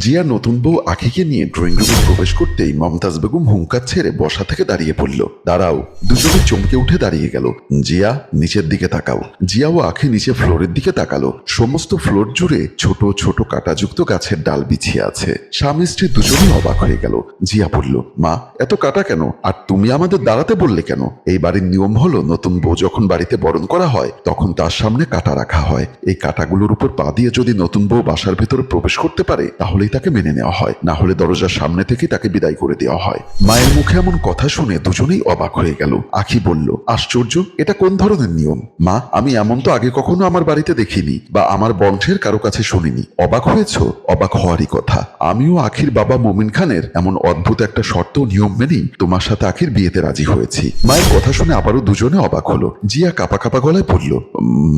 জিয়া নতুন বউ আখিকে নিয়ে ড্রয়িং রুমে প্রবেশ করতেই মমতাজ বেগম হুঙ্কার ছেড়ে বসা থেকে দাঁড়িয়ে পড়ল। দাঁড়াও। দুজনে চমকে উঠে দাঁড়িয়ে গেল। জিয়া, নিচের দিকে তাকাও। জিয়া ও আখি নিচে ফ্লোরের দিকে তাকালো। সমস্ত ফ্লোর জুড়ে ছোট ছোট কাটাযুক্ত গাছের ডাল বিছিয়ে আছে। স্বামী স্ত্রী দুজনেই অবাক হয়ে গেল। জিয়া বলল, মা, এত কাটা কেন? আর তুমি আমাদের দাঁড়াতে বললে কেন? এই বাড়ির নিয়ম হলো, নতুন বউ যখন বাড়িতে বরণ করা হয়, তখন তার সামনে কাটা রাখা হয়। এই কাটাগুলোর উপর পা দিয়ে যদি নতুন বউ বাসার ভেতরে প্রবেশ করতে পারে তাহলেই তাকে মেনে নেওয়া হয়, না হলে দরজার সামনে থেকে তাকে বিদায় করে দেওয়া হয়। মায়ের মুখে এমন কথা শুনে দুজনেই অবাক হয়ে গেল। আখি বলল, আশ্চর্য, এটা কোন ধরনের নিয়ম? মা, আমি এমন তো আগে কখনো আমার বাড়িতে দেখিনি বা আমার বংশের কারও কাছে শুনিনি। অবাক হয়েছ? অবাক হওয়ারই কথা। আমিও আখির বাবা মোমিন খানের এমন অদ্ভুত একটা শর্ত নিয়ম মেনেই তোমার সাথে আখির বিয়েতে রাজি হয়েছি। মায়ের কথা শুনে আবারও দুজনে অবাক হলো। জিয়া কাপা কাপা গলায় বলল,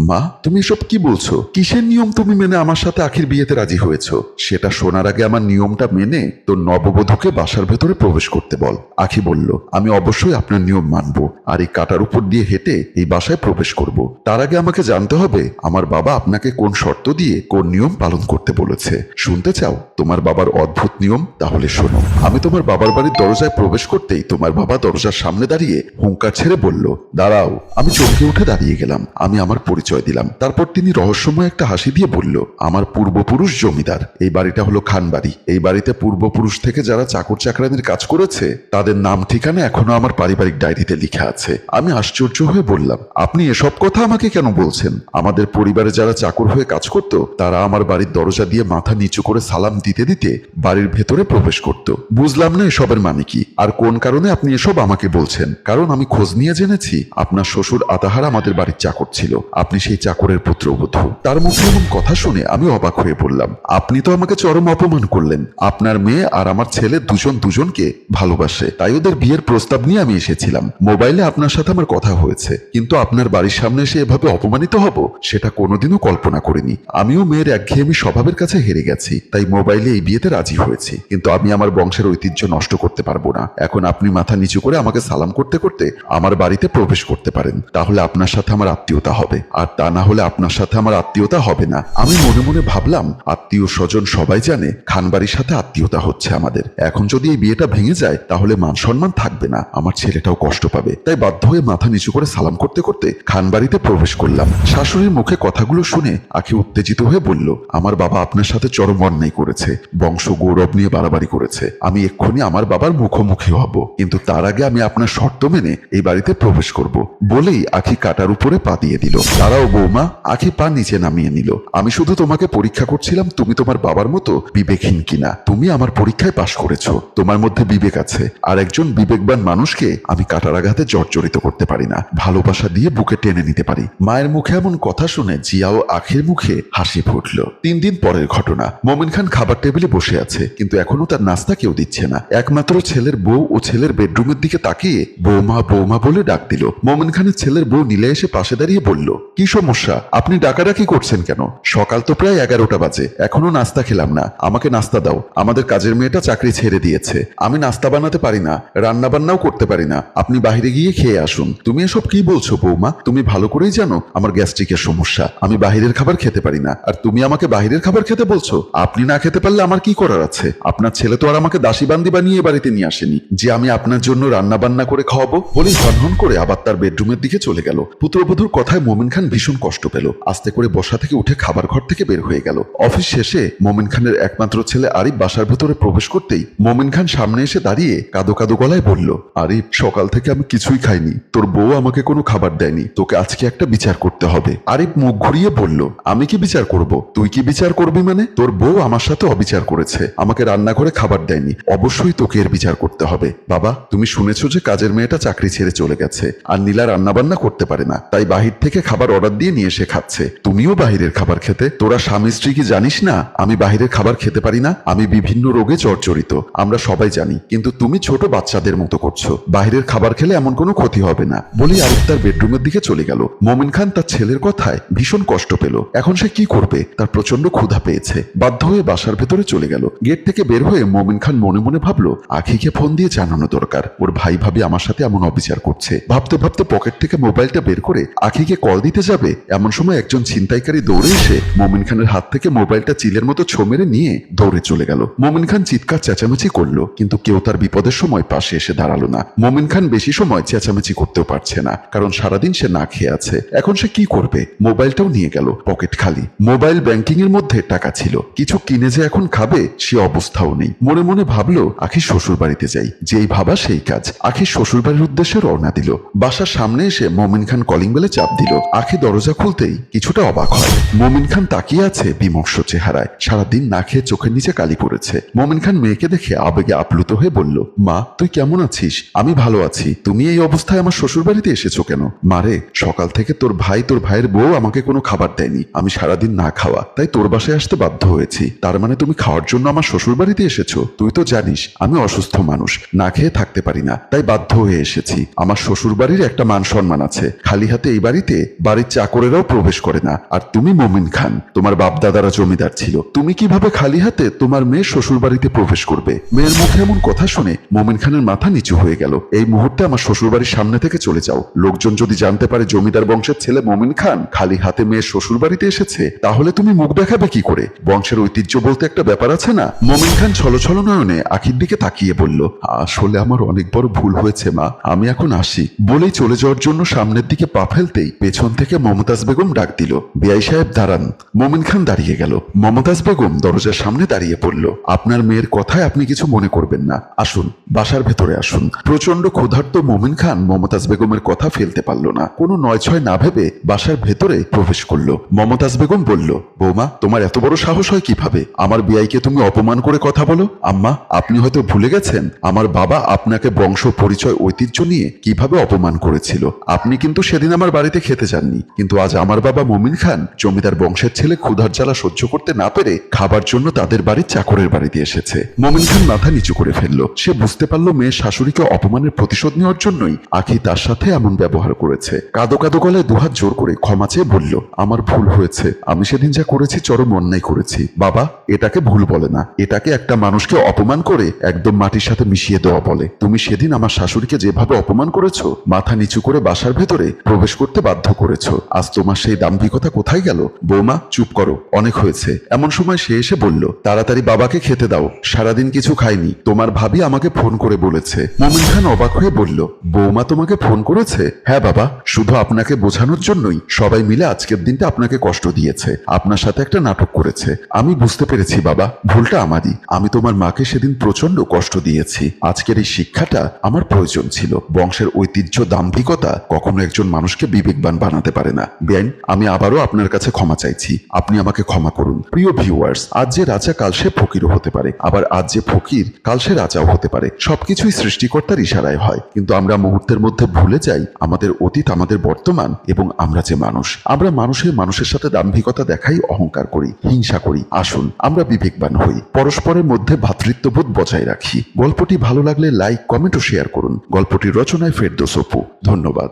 মা, তুমি এসব কি বলছো? কিসের নিয়ম তুমি মেনে আমার সাথে আখির বিয়েতে রাজি হয়েছো? সেটা শোনার আগে আমার নিয়মটা মেনে তোর নববধূকে বাসার ভেতরে প্রবেশ করতে বল। আখি বলল, আমি অবশ্যই আপনার নিয়ম মানবো আর এই কাটার উপর দিয়ে হেঁটে এই বাসায় প্রবেশ করব। তার আগে আমাকে জানতে হবে আমার বাবা আপনাকে কোন শর্ত দিয়ে কোন নিয়ম পালন করতে বলেছে। শুনতে চাও তোমার বাবার অদ্ভুত নিয়ম? তাহলে শোনো, আমি তোমার বাবার বাড়ির দরজায় প্রবেশ করতেই তোমার বাবা দরজার সামনে দাঁড়িয়ে হুঙ্কার ছেড়ে বলল, দাঁড়াও, আমি চমকে উঠে দাঁড়িয়ে গেলাম। আমি আমার পরিচয় দিলাম। তারপর তিনি রহস্যময় একটা হাসি দিয়ে বলল, আমার পূর্বপুরুষ জমিদার, এই বাড়িটা হলো খান বাড়ি এই বাড়িতে পূর্বপুরুষ থেকে যারা চাকর চাকরানির কাজ করেছে, তাদের নাম ঠিকানা এখনও আমার পারিবারিক ডায়েরিতে লেখা আছে। আমি আশ্চর্য হয়ে বললাম, আপনি এসব কথা আমাকে কেন বলছেন? আমাদের পরিবারে যারা চাকর হয়ে কাজ করত, তারা আমার বাড়ির দরজা দিয়ে মাথা নিচু করে সালাম দিতে দিতে বাড়ির ভেতরে প্রবেশ করত। বুঝলাম না এসবের মানে কি, আর কোন কারণে আপনি এসব আমাকে বলছেন? কারণ আমি খোঁজ নিয়ে জেনেছি, আপনার শ্বশুর আতাহার আমাদের বাড়ির চাকর ছিল। আপনি সেই চাকরের পুত্রবধূ। তার মুখে এমন কথা শুনে আমি অবাক হয়ে পড়লাম আপনি তো আমাকে চরম অপমান করলেন। আপনার মেয়ে আর আমার ছেলে দুজন দুজনকে ভালোবাসে। তাই ওদের বিয়ের প্রস্তাব নিয়ে আমি এসেছিলাম। মোবাইলে আপনার সাথে আমার কথা হয়েছে। কিন্তু আপনার বাড়ির সামনে এসে এভাবে অপমানিত হব, সেটা কোনোদিনও কল্পনা করিনি। আমিও মেয়ের একঘেয়েমি স্বভাবের কাছে হেরে গেছি। তাই মোবাইলে এই বিয়েতে রাজি হয়েছি। কিন্তু আমি আমার বংশের ঐতিহ্য নষ্ট করতে পারব না। এখন আপনি মাথা নিচু করে আমাকে সালাম করতে করতে আমার বাড়িতে প্রবেশ করতে পারেন। তাহলে আপনার সাথে আমার আত্মীয়তা হবে। আর তা না হলে আপনার সাথে আমার আত্মীয়তা হবে না। আমি মনে মনে ভাবলাম, আত্মীয় স্বজন সবাই জানে খানবাড়ির সাথে আত্মীয়তা হচ্ছে আমাদের। এখন যদি এই বিয়েটা ভেঙে যায়, তাহলে মান সম্মান থাকবে না। আমার ছেলেটাও কষ্ট পাবে। তাই বাধ্য হয়ে মাথা নিচু করে সালাম করতে করতে খানবাড়িতে প্রবেশ করলাম। শাশুড়ির মুখে কথাগুলো শুনে আখি উত্তেজিত হয়ে বলল, আমার বাবা আপনার সাথে চরম অন্যায় করেছে। বংশ গৌরব নিয়ে বাড়াবাড়ি করেছে। আমি এক্ষুনি আমার বাবার মুখোমুখি হব। কিন্তু তার আগে আমি আপনার শর্ত মেনে এই বাড়িতে প্রবেশ করব। বলেই আখি কাটার উপরে পা দিয়ে দিল। তারাও বৌমা। আখি পা নিচে নামিয়ে নিল। আমি শুধু তোমাকে পরীক্ষা করছিলাম, তুমি তোমার বাবার মতো বিবেকহীন কিনা? তুমি আমার পরীক্ষায় পাশ করেছ। তোমার মধ্যে বিবেক আছে। আর একজন বিবেকবান মানুষকে আমি কাটার আঘাতে জর্জরিত করতে পারি না। ভালোবাসা দিয়ে বুকে টেনে নিতে পারি। মায়ের মুখে এমন কথা শুনে জিয়া ও আখির মুখে হাসি ফুটল। তিন দিন পরের ঘটনা। মোমিন খান খাবার টেবিলে বসে আছে, কিন্তু এখনও তার নাস্তা কেউ দিচ্ছে না। একমাত্র ছেলের বউ ও ছেলের বেডরুমের দিকে তাকিয়ে বৌমা বৌমা বলে ডাক দিল। মোমিন খানের ছেলের বউ নীলা এসে পাশে দাঁড়িয়ে বলল, কি সমস্যা? আপনি ডাকাডাকি করছেন কেন? সকাল তো প্রায় এগারোটা বাজে। এখনও নাস্তা খেলাম না। আমাকে নাস্তা দাও। আমাদের কাজের মেয়েটা চাকরি ছেড়ে দিয়েছে। আমি নাস্তা বানাতে পারি না রান্না বান্নাও করতে পারি না। আপনি বাইরে গিয়ে খেয়ে আসুন। তুমি এসব কি বলছো বৌমা? তুমি ভালো করেই জানো আমার গ্যাস্ট্রিকের সমস্যা। আমি বাহিরের খাবার খেতে পারি না। আর তুমি আমাকে বাহিরের খাবার খেতে বলছো? আপনি না খেতে পারলে আমার কি করার আছে? আপনার ছেলে তো আর আমাকে দাসী বান্দি বানিয়ে বাড়িতে নিয়ে আসেনি। যে আমি আপনার জন্য রান্না বান্না করে খাওয়াবো, বলেই হনহন করে আবার তার বেডরুমের দিকে চলে গেল। পুত্রবধূর কথায় মোমিন খান ভীষণ কষ্ট পেল। আস্তে করে বসা থেকে উঠে খাবার ঘর থেকে বের হয়ে গেল। অফিস শেষে মোমিন খানের একমাত্র ছেলে আরিফ বাসার ভেতরে প্রবেশ করতেই মোমিন খান সামনে এসে দাঁড়িয়ে কাদো কাদো গলায় বলল, আরিফ, সকাল থেকে আমি কিছুই খাইনি। তোর বউ আমাকে কোনো খাবার দেয়নি। তোকে আজকে একটা বিচার করতে হবে। আরিফ মুখ ঘুরিয়ে বলল, আমি কি বিচার করব? তুই কি বিচার করবি মানে? তোর বউ আমার সাথে অবিচার করেছে। আমাকে রান্না করে খাবার দেয়নি। অবশ্যই তোকে এর বিচার করতে হবে। বাবা, তুমি শুনেছো যে কাজের মেয়েটা চাকরি ছেড়ে চলে গেছে। আর নীলা রান্না বান্না করতে পারে না। তাই বাহির থেকে খাবার অর্ডার দিয়ে নিয়ে এসে খাচ্ছে। তুমিও বাহিরের খাবার খেতে। তোরা স্বামী স্ত্রী কি জানিস না? আমি বাহিরের খাবার খেতে পারি না? আমি বিভিন্ন রোগে জর্জরিত। আমরা সবাই জানি, কিন্তু তুমি ছোট বাচ্চাদের মতো করছ। বাহিরের খাবার খেলে এমন কোনো ক্ষতি হবে না। বলি আরিফ তার বেডরুমের দিকে চলে গেল। মোমিন খান তার ছেলের কথায় ভীষণ কষ্ট পেল। এখন সে কি করবে? তার প্রচণ্ড ক্ষুধা পেয়েছে। বাধ্য হয়ে বাসার ভেতরে চলে গেল। গেট থেকে বের হয়ে মোমিন খান মনে মনে ভাবলো, আখিকে ফোন দিয়ে জানানো দরকার। ওর ভাই ভাবি আমার সাথে এমন অবিচার করছে। ভাবতে ভাবতে পকেট থেকে মোবাইলটা বের করে আখিকে কল দিতে যাবে, এমন সময় একজন ছিনতাইকারী দৌড়ে এসে মোমিন খানের হাত থেকে মোবাইলটা চিলের মতো ছো মেরে নিয়ে দৌড়ে চলে গেল। মোমিন খান চিৎকার চেঁচামেচি করল, কিন্তু কেউ তার বিপদের সময় পাশে এসে দাঁড়াল না। মোমিন খান বেশি সময় চেঁচামেচি করতেও পারছে না, কারণ সারাদিন সে না খেয়ে আছে। এখন সে কি করবে? মোবাইলটাও নিয়ে গেল, পকেট খালি। মোবাইল ব্যাংকিং এর মধ্যে টাকা ছিল। কিছু কিনে যে এখন খাবে, সে অবস্থাও নেই। মনে মনে ভাবলো আখি শ্বশুর বাড়িতে যাই। যেই ভাবা সেই কাজ। আখি শ্বশুর বাড়ির উদ্দেশ্যে রওনা দিল। বাসার সামনে এসে মমিন খান কলিং বেলে চাপ দিল। আখি দরজা খুলতেই কিছুটা অবাক হয়। মমিন খান তাকিয়ে আছে বিমর্ষ চেহারায়। সারাদিন না খেয়ে চোখের নিচে কালি পড়েছে। মমিন খান মেয়েকে দেখে আবেগে আপ্লুত হয়ে বলল, মা, তুই কেমন আছিস? আমি ভালো আছি। তুমি এই অবস্থায় আমার শ্বশুর বাড়িতে এসেছ কেন? মারে সকাল থেকে তোর ভাই, তোর ভাইয়ের বউ আমাকে কোনো খাবার দেয়নি। আমি সারাদিন না খাওয়া, তাই তোর বাসায় আসতে বাধ্য হয়েছি। তার মানে তুমি খাওয়ার জন্য আমার শ্বশুর বাড়িতে এসেছ? তুই তো জানিস, আমি অসুস্থ মানুষ, না খেয়ে থাকতে পারি না, তাই বাধ্য হয়ে এসেছি। আমার শ্বশুর বাড়ির একটা মান সম্মান আছে। খালি হাতে এই বাড়িতে বাড়ির চাকরেরাও প্রবেশ করে না। আর তুমি মমিন খান, তোমার বাপ দাদারা জমিদার ছিল। তুমি কীভাবে খালি হাতে তোমার মেয়ে শ্বশুর বাড়িতে প্রবেশ করবে। মেয়ের মুখে এমন কথা শুনে মমিন খানের মাথা নিচু হয়ে গেল। এই মুহূর্তে আমার শ্বশুর বাড়ির সামনে থেকে চলে যাও। লোকজন যদি জানতে পারে জমিদার বংশের ছেলে মমিন খান খালি হাতে মেয়ের শ্বশুর বাড়িতে এসেছে, তাহলে তুমি মুখ দেখাবে কি করে? বংশের ঐতিহ্য বলতে একটা ব্যাপার আছে না? মমিন খান ছলো ছলো নয়নে আখির দিকে তাকিয়ে বলল, আসলে আমার অনেক বড় ভুল হয়েছে, মা। আমি এখন আসি। বলেই চলে যাওয়ার জন্য সামনের দিকে পা ফেলতেই পেছন থেকে মমতাজ বেগম ডাক দিল, বিআই সাহেব, দাঁড়ান। মমিন খান দাঁড়িয়ে গেল। মমতাজ বেগম দরজার সামনে দাঁড়িয়ে পড়ল, আপনার মেয়ের কথায় আপনি কিছু মনে করবেন না। আসুন, বাসার ভেতরে আসুন। প্রচণ্ড ক্ষুধার্ত মমিন খান মমতাজ বেগমের কথা ফেলতে পারল না। কোনো নয় ছয় না ভেবে বাসার ভেতরে প্রবেশ করল। মমতাজ বেগম বলল, বৌমা, তোমার এত বড় সাহস হয় কীভাবে? আমার বিআইকে তুমি অপমান করে কথা বলো। আম্মা, আপনি হয়তো ভুলে গেছেন, আমার বাবা আপনাকে বংশ, পরিচয়, ঐতিহ্য নিয়ে কীভাবে অপমান করেছিল। আপনি কিন্তু সেদিন আমার বাড়িতে খেতে যাননি। কিন্তু আজ আমার বাবা মমিন খান জমিদার বংশের ছেলে ক্ষুধার জ্বালা সহ্য করতে না পেরে খাবার জন্য তাদের বাড়ির চাকরের বাড়িতে এসেছে। মমিন খান মাথা নিচু করে ফেলল। সে বুঝতে পারল মেয়ে শাশুড়িকে অপমানের প্রতিশোধ নেওয়ার জন্যই আখি তার সাথে এমন ব্যবহার করেছে। কাদো কাদো গলায় দুহাত জোর করে ক্ষমা চেয়ে বলল, আমার ভুল হয়েছে। আমি সেদিন যা করেছি চরম অন্যায় করেছি। বাবা, এটাকে ভুল বলে না। এটাকে একটা মানুষকে অপমান করে একদম মাটির সাথে মিশিয়ে দেওয়া বলে। তুমি সেদিন আমার শাশুড়িকে যেভাবে অপমান করেছ, মাথা নিচু করে বাসার ভেতরে প্রবেশ করতে বাধ্য করেছ। আজ তোমার সেই দাম্ভিকতা কোথায় গেল? বৌমা, চুপ করো। অনেক হয়েছে। এমন সময় সে এসে বলল, তাড়াতাড়ি বাবাকে খেতে দাও। সারাদিন কিছু খাইনি। তোমার ভাবি আমাকে ফোন করে বলেছে। মমিন খান অবাক হয়ে বলল, বৌমা তোমাকে ফোন করেছে? হ্যাঁ বাবা, শুধু আপনাকে বোঝানোর জন্যই। সবাই মিলে আজকের দিনটা আপনাকে কষ্ট দিয়েছে। আপনার সাথে একটা নাটক করেছে। আমি বুঝতে পেরেছি বাবা, ভুলটা আমারই। আমি তোমার মাকে সেদিন প্রচণ্ড কষ্ট দিয়েছি। আজকের এই শিক্ষাটা আমার প্রয়োজন ছিল। বংশের ঐতিহ্য দাম্ভিকতা কখনো একজন মানুষকে বিবেকবান বানাতে পারে না। বেআইন আমি আবারও আপনার কাছে ক্ষমা চাইছি। আপনি আমাকে ক্ষমা করুন। প্রিয় ভিউয়ার্স আজ যে রাজা কাল সে ফকিরও হতে পারে। আবার আজ যে ফকির কাল সে রাজাও হতে পারে। সবকিছুই সৃষ্টিকর্তার ইশারায় হয়। কিন্তু আমরা মুহূর্তের মধ্যে ভুলে যাই আমাদের অতীত, আমাদের বর্তমান এবং আমরা যে মানুষ। আমরা মানুষের মানুষের সাথে দাম্ভিকতা দেখাই, অহংকার করি, হিংসা করি। আসুন, আমরা বিবেকবান হই। পরস্পরের মধ্যে ভ্রাতৃত্ববোধ বজায় রাখি। গল্পটি ভালো লাগলে লাইক, কমেন্ট ও শেয়ার করুন। গল্পটির রচনায় ফেরদোস অপু। ধন্যবাদ।